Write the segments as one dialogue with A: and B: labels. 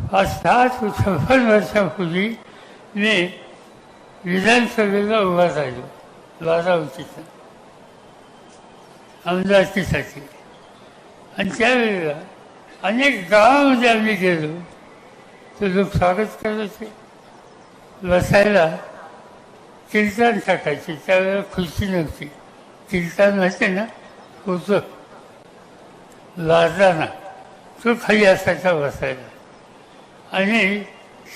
A: पाच सहा छप्पन वर्षापूर्वी मी विधानसभेला उभा राहिलो बारावतीचा अमरावतीसाठी आणि त्यावेळेला अनेक गावामध्ये आम्ही गेलो. तर लोक स्वागत करायचे. बसायला कीर्तन टाकायचे. त्यावेळेला खुर्ची नव्हती. कीर्तन माहिती ना? होतं. लाजताना तो खाली असायचा बसायला. आणि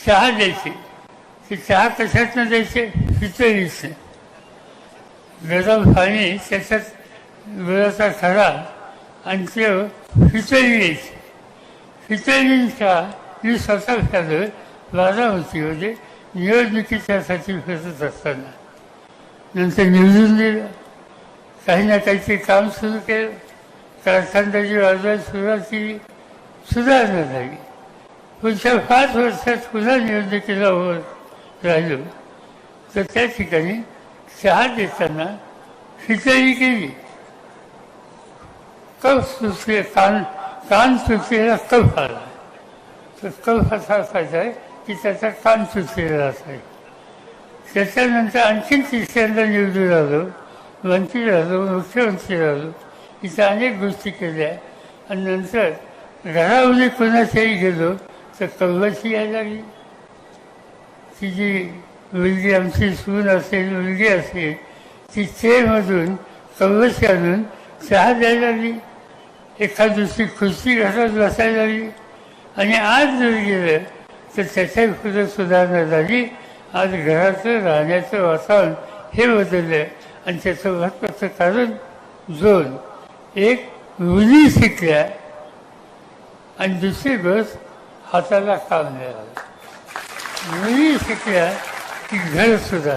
A: चहा द्यायची. ती चहा कशातनं द्यायचे? पितळीचे गरम पाणी त्याच्यात गुळाचा थरा आणि ते पितळी द्यायची. चहा मी स्वतः बारा होती. म्हणजे निवडणुकीच्यासाठी फिरत असताना. नंतर निवडून दिलं काही ना काहीतरी काम सुरू केलं. कारखानदारी वाजवायला सुरुवात केली सुधारणा झाली. पुढच्या पाच वर्षात पुन्हा निवडणुकीला होत राहिलो. तर त्या ठिकाणी चहा देताना खिचडी केली. कफ सुचले कान कान सुचलेला कफ आला. तर कफ असा असायचा आहे की त्याचा कान सुचलेला असायचा. त्याच्यानंतर आणखीन तिसऱ्यांदा निवडून आलो. मंत्री झालो मुख्यमंत्री झालो. इथं अनेक गोष्टी केल्या. आणि नंतर घरामध्ये कोणाच्याही गेलो. तर कव्वाची यायला लागली ती जी मुलगी आमची सून असेल मुलगी असेल ती चेमधून कव्वशी आणून चहा द्यायला लागली एखाद दुसरी खुर्ची घरात बसायला लागली. आणि आज जर गेलं तर त्याच्या खुद सुधारणा झाली. आज घराचं राहण्याचं वातावरण हे बदललं आणि त्याचं महत्त्वाचं कारण दोन एक मुली शिकल्या आणि दुसरी बस हाताला काम मिळालं मुली शिकल्या की घर सुद्धा